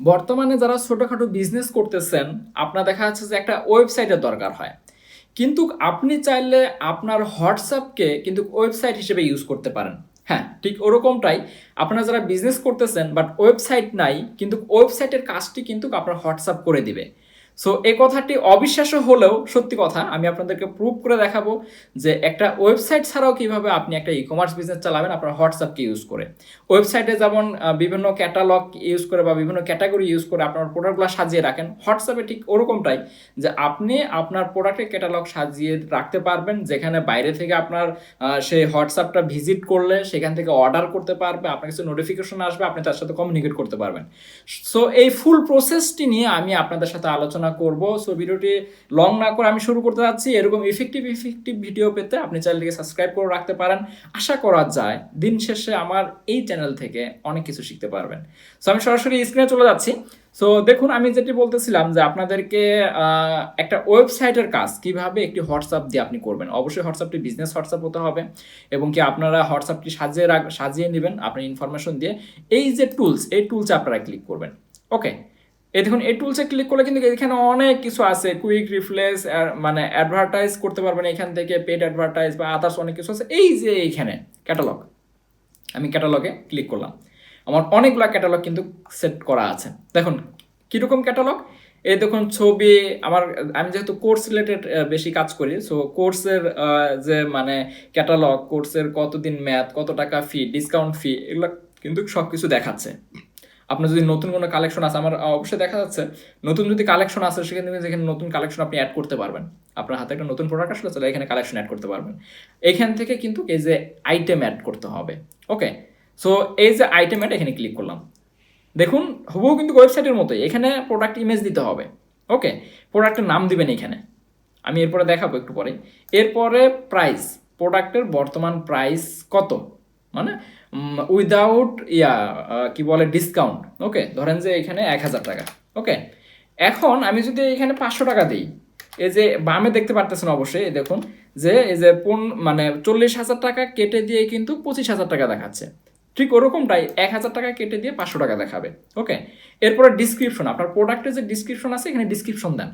বর্তমানে যারা ছোটোখাটো বিজনেস করতেছেন, আপনার দেখা যাচ্ছে যে একটা ওয়েবসাইটের দরকার হয়। কিন্তু আপনি চাইলে আপনার হোয়াটসঅ্যাপকে কিন্তু ওয়েবসাইট হিসেবে ইউজ করতে পারেন। হ্যাঁ ঠিক ওরকমটাই। আপনারা যারা বিজনেস করতেছেন বাট ওয়েবসাইট নাই, কিন্তু ওয়েবসাইটের কাজটি কিন্তু আপনার হোয়াটসঅ্যাপ করে দিবে। সো এই কথাটি অবিশ্বাস্য হলেও সত্যি কথা, আমি আপনাদেরকে প্রুভ করে দেখাবো যে একটা ওয়েবসাইট ছাড়াও কীভাবে আপনি একটা ই কমার্স বিজনেস চালাবেন আপনার হোয়াটসঅ্যাপকে ইউজ করে। ওয়েবসাইটে যেমন বিভিন্ন ক্যাটালগ ইউজ করে বা বিভিন্ন ক্যাটাগরি ইউজ করে আপনার প্রোডাক্টগুলো সাজিয়ে রাখেন হোয়াটসঅ্যাপে ঠিক ওরকমটাই যে আপনি আপনার প্রোডাক্টের ক্যাটালগ সাজিয়ে রাখতে পারবেন, যেখানে বাইরে থেকে আপনার সেই হোয়াটসঅ্যাপটা ভিজিট করলে সেখান থেকে অর্ডার করতে পারবে, আপনার কিছু নোটিফিকেশন আসবে, আপনি তার সাথে কমিউনিকেট করতে পারবেন। সো এই ফুল প্রসেসটি নিয়ে আমি আপনাদের সাথে আলোচনা করব। সো ভিডিওটি লং না করে আমি শুরু করতে যাচ্ছি। এরকম ইফেক্টিভ ইফেক্টিভ ভিডিও পেতে আপনি চ্যানেলটিকে সাবস্ক্রাইব করে রাখতে পারেন। আশা করা যায় দিন শেষে আমার এই চ্যানেল থেকে অনেক কিছু শিখতে পারবেন। সো আমি সরাসরি স্ক্রিনে চলে যাচ্ছি। সো দেখুন, আমি যেটি বলতেছিলাম যে আপনাদেরকে একটা ওয়েবসাইটের কাজ কীভাবে একটি হোয়াটসঅ্যাপ দিয়ে আপনি করবেন। অবশ্যই হোয়াটসঅ্যাপটি বিজনেস হোয়াটসঅ্যাপ হতে হবে এবং কি আপনারা হোয়াটসঅ্যাপটি সাজিয়ে রাখ, সাজিয়ে নেবেন আপনার ইনফরমেশন দিয়ে। এই যে টুলস এই টুলসে আপনারা ক্লিক করবেন। ওকে এই দেখুন, এই টুলসে ক্লিক করলে কিন্তু এখানে অনেক কিছু আছে। কুইক রিফ্লেক্স মানে অ্যাডভার্টাইজ করতে পারবেন এখান থেকে পেড অ্যাডভার্টাইজ বা আদার্স অনেক কিছু আছে। এই যে এইখানে ক্যাটালগ আমি ক্যাটালগে ক্লিক করলাম। আমার অনেকগুলো ক্যাটালগ কিন্তু সেট করা আছে। দেখুন, কীরকম ক্যাটালগ এই দেখুন, ছবি, আমার, আমি যেহেতু কোর্স রিলেটেড বেশি কাজ করি সো কোর্সের যে মানে ক্যাটালগ কোর্সের কতদিন ম্যাথ কত টাকা ফি ডিসকাউন্ট ফি এগুলো কিন্তু সব কিছু দেখাচ্ছে। আপনার যদি নতুন কোনো কালেকশন আছে, আমার অবশ্যই দেখা যাচ্ছে, নতুন যদি কালেকশন আছে, সেখানে যেখানে নতুন কালেকশন আপনি অ্যাড করতে পারবেন। আপনার হাতে একটা নতুন প্রোডাক্ট আসলে চলে এখানে কালেকশন অ্যাড করতে পারবেন। এখান থেকে কিন্তু এই যে আইটেম অ্যাড করতে হবে ওকে সো এই যে আইটেম অ্যাড এখানে ক্লিক করলাম। দেখুন, হুবহু কিন্তু ওয়েবসাইটের মতোই, এখানে প্রোডাক্ট ইমেজ দিতে হবে ওকে প্রোডাক্টের নাম দিবেন এখানে। আমি এরপরে দেখাবো একটু পরে এরপরে প্রাইস প্রোডাক্টের বর্তমান প্রাইস কত? মানে উইদাউট ইয়া কি বলে ডিসকাউন্ট ওকে ধরেন যে এখানে এক হাজার টাকা ওকে এখন আমি যদি এখানে পাঁচশো টাকা দিই, এই যে বামে দেখতে পারতেছেন অবশ্যই দেখুন, যে এই যে পন মানে চল্লিশ হাজার টাকা কেটে দিয়ে কিন্তু পঁচিশ হাজার টাকা দেখাচ্ছে। ঠিক ওরকমটাই এক হাজার টাকা কেটে দিয়ে পাঁচশো টাকা দেখাবে ওকে এরপরে ডিসক্রিপশন আপনার প্রোডাক্টের যে ডিসক্রিপশন আছে, এখানে ডিসক্রিপশন দেন।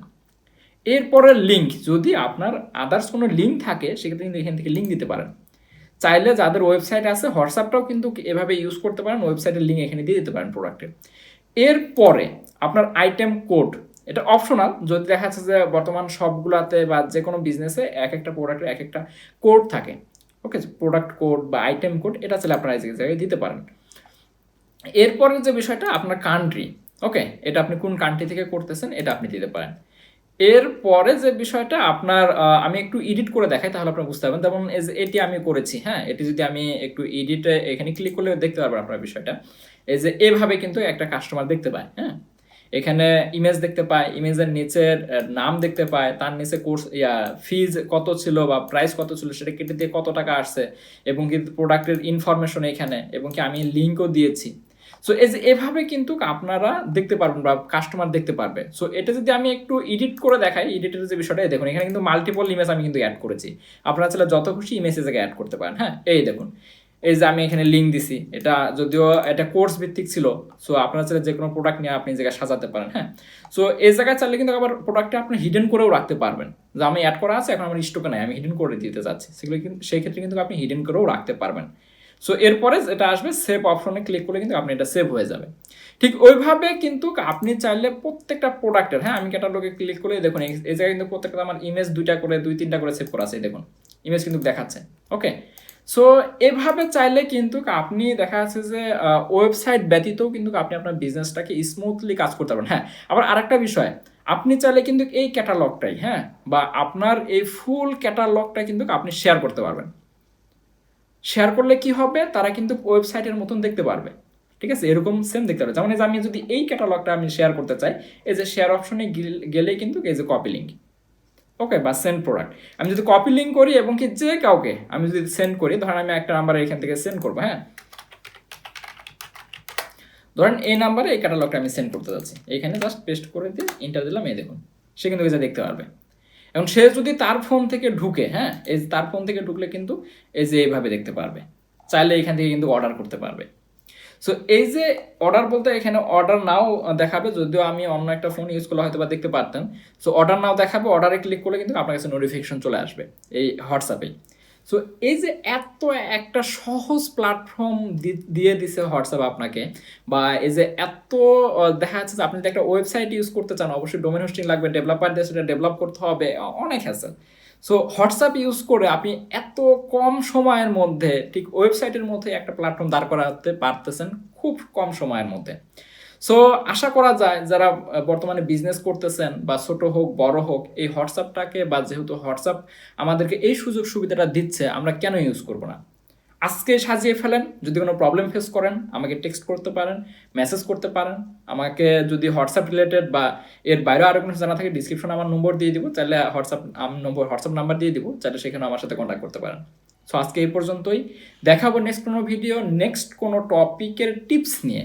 এরপরে লিঙ্ক যদি আপনার আদার্স কোনো লিঙ্ক থাকে, সেক্ষেত্রে কিন্তু এখান থেকে লিঙ্ক দিতে পারেন। চাইলে যাদের ওয়েবসাইট আছে হোয়াটসঅ্যাপটাও কিন্তু এভাবে ইউজ করতে পারেন ওয়েবসাইটের লিঙ্ক এখানে দিয়ে দিতে পারেন প্রোডাক্টের এরপরে আপনার আইটেম কোড এটা অপশনাল যদি দেখা যাচ্ছে যে বর্তমান সবগুলাতে বা যে কোনো বিজনেসে এক একটা প্রোডাক্টের এক একটা কোড থাকে ওকে প্রোডাক্ট কোড বা আইটেম কোড এটা চাইলে আপনারা এই জায়গায় দিতে পারেন। এরপরের যে বিষয়টা, আপনার কান্ট্রি ওকে এটা আপনি কোন কান্ট্রি থেকে করতেছেন, এটা আপনি দিতে পারেন। এরপরে যে বিষয়টা আপনার আমি একটু এডিট করে দেখাই, তাহলে আপনারা বুঝতে পারবেন। যেমন এটি আমি করেছি হ্যাঁ? এটি যদি আমি একটু এডিটে এখানে ক্লিক করলে দেখতে পারবেন আপনার বিষয়টা। এই যে এভাবে কিন্তু একটা কাস্টমার দেখতে পায় হ্যাঁ? এখানে ইমেজ দেখতে পায় ইমেজের নিচের নাম দেখতে পায়, তার নিচে কোর্স ইয়া ফিজ কত ছিল বা প্রাইস কত ছিল, সেটা কেটে দিয়ে কত টাকা আসছে, এবং কিন্তু প্রোডাক্টের ইনফরমেশন এখানে, এবং কি আমি লিঙ্কও দিয়েছি। সো যে এভাবে কিন্তু আপনারা দেখতে পারবেন বা কাস্টমার দেখতে পারবে। সো এটা যদি আমি একটু এডিট করে দেখাই এডিটের যে বিষয়টা দেখুন, এখানে কিন্তু মাল্টিপল ইমেজ আমি কিন্তু অ্যাড করেছি। আপনারা চাইলে যত খুশি ইমেজ জায়গায় অ্যাড করতে পারেন হ্যাঁ? এই দেখুন, এই যে আমি এখানে লিঙ্ক দিছি, এটা যদিও এটা কোর্স ভিত্তিক ছিল সো আপনারা চাইলে যে কোনো প্রোডাক্ট নিয়ে আপনি জায়গায় সাজাতে পারেন হ্যাঁ? সো এই জায়গায় চাইলে কিন্তু আবার প্রোডাক্টটা আপনি হিডেন করেও রাখতে পারবেন। যে আমি অ্যাড করা আছে, এখন আমার স্টকে নাই, আমি হিডেন করে দিতে চাচ্ছি সেগুলো কিন্তু, সেই ক্ষেত্রে কিন্তু আপনি হিডেন করেও রাখতে পারবেন। সো এরপরে এটা আসবে সেভ অপশনে ক্লিক করলে কিন্তু আপনি এটা সেভ হয়ে যাবে। ঠিক ওইভাবে কিন্তু আপনি চাইলে প্রত্যেকটা প্রোডাক্টের হ্যাঁ আমি ক্যাটালগে ক্লিক করে দেখুন, এই জায়গায় কিন্তু প্রত্যেকটা আমার ইমেজ দুইটা করে, দুই, তিনটা করে সেভ করা আছে দেখুন ইমেজ কিন্তু দেখাচ্ছে ওকে সো এভাবে চাইলে কিন্তু আপনি দেখা যাচ্ছে যে ওয়েবসাইট ব্যতীতও কিন্তু আপনি আপনার বিজনেসটাকে স্মুথলি কাজ করতে পারবেন হ্যাঁ? আবার আরেকটা বিষয়, আপনি চাইলে কিন্তু এই ক্যাটালগটাই হ্যাঁ বা আপনার এই ফুল ক্যাটালগটা কিন্তু আপনি শেয়ার করতে পারবেন। শেয়ার করলে কি হবে? তারা কিন্তু ওয়েবসাইটের মতন দেখতে পারবে। ঠিক আছে? এরকম সেম দেখতে পারবে। যেমন এই যে আমি যদি এই ক্যাটালগটা আমি শেয়ার করতে চাই, এই যে শেয়ার অপশনে গেলেই কিন্তু এই যে কপি লিঙ্ক ওকে বা সেন্ড প্রোডাক্ট আমি যদি কপি লিঙ্ক করি এবং কি যে কাউকে আমি যদি সেন্ড করি, ধরেন আমি একটা নাম্বার এখান থেকে সেন্ড করব হ্যাঁ? ধরেন এই নাম্বারে এই ক্যাটালগটা আমি সেন্ড করতে যাচ্ছি। এখানে জাস্ট পেস্ট করে দিয়ে ইন্টার দিলাম, এই দেখুন। সে কিন্তু দেখতে পারবে। এবং সে যদি তার ফোন থেকে ঢুকে হ্যাঁ এই তার ফোন থেকে ঢুকলে কিন্তু এই যে এইভাবে দেখতে পারবে। চাইলে এখান থেকে কিন্তু অর্ডার করতে পারবে। সো এই যে অর্ডার বলতে এখানে অর্ডার নাও দেখাবে, যদিও আমি অন্য একটা ফোন ইউজ করলে হয়তো বা দেখতে পারতাম। সো অর্ডার নাও দেখাবে অর্ডারে ক্লিক করলে কিন্তু আপনার কাছে নোটিফিকেশন চলে আসবে এই হোয়াটসঅ্যাপেই সো এই যে এত একটা সহজ প্ল্যাটফর্ম দিয়ে দিছে হোয়াটসঅ্যাপ আপনাকে, বা এই যে এত দেখা যাচ্ছে যে আপনি যদি একটা ওয়েবসাইট ইউজ করতে চান, অবশ্যই ডোমেন হোস্টিং লাগবে ডেভেলপার দিয়ে সেটা ডেভেলপ করতে হবে অনেক হ্যাসেল সো হোয়াটসঅ্যাপ ইউজ করে আপনি এত কম সময়ের মধ্যে, ঠিক ওয়েবসাইটের মধ্যে একটা প্ল্যাটফর্ম দাঁড় করাতে পারতেছেন, খুব কম সময়ের মধ্যে। সো আশা করা যায় যারা বর্তমানে বিজনেস করতেছেন বা ছোট হোক, বড় হোক, এই হোয়াটসঅ্যাপটাকে বা যেহেতু হোয়াটসঅ্যাপ আমাদেরকে এই সুযোগ সুবিধাটা দিচ্ছে, আমরা কেন ইউজ করব না? আজকে সাজিয়ে ফেলেন, যদি কোনো প্রবলেম ফেস করেন, আমাকে টেক্সট করতে পারেন মেসেজ করতে পারেন। আমাকে যদি হোয়াটসঅ্যাপ রিলেটেড বা এর বাইরেও আরও কোনো জানা থাকে ডিসক্রিপশনে আমার নম্বর দিয়ে দিব, চাইলে হোয়াটসঅ্যাপ নম্বর হোয়াটসঅ্যাপ নাম্বার দিয়ে দিব, চাইলে সেখানে আমার সাথে কন্ট্যাক্ট করতে পারেন। সো আজকে এই পর্যন্তই। দেখাবো নেক্সট কোনো ভিডিও নেক্সট কোনো টপিকের টিপস নিয়ে।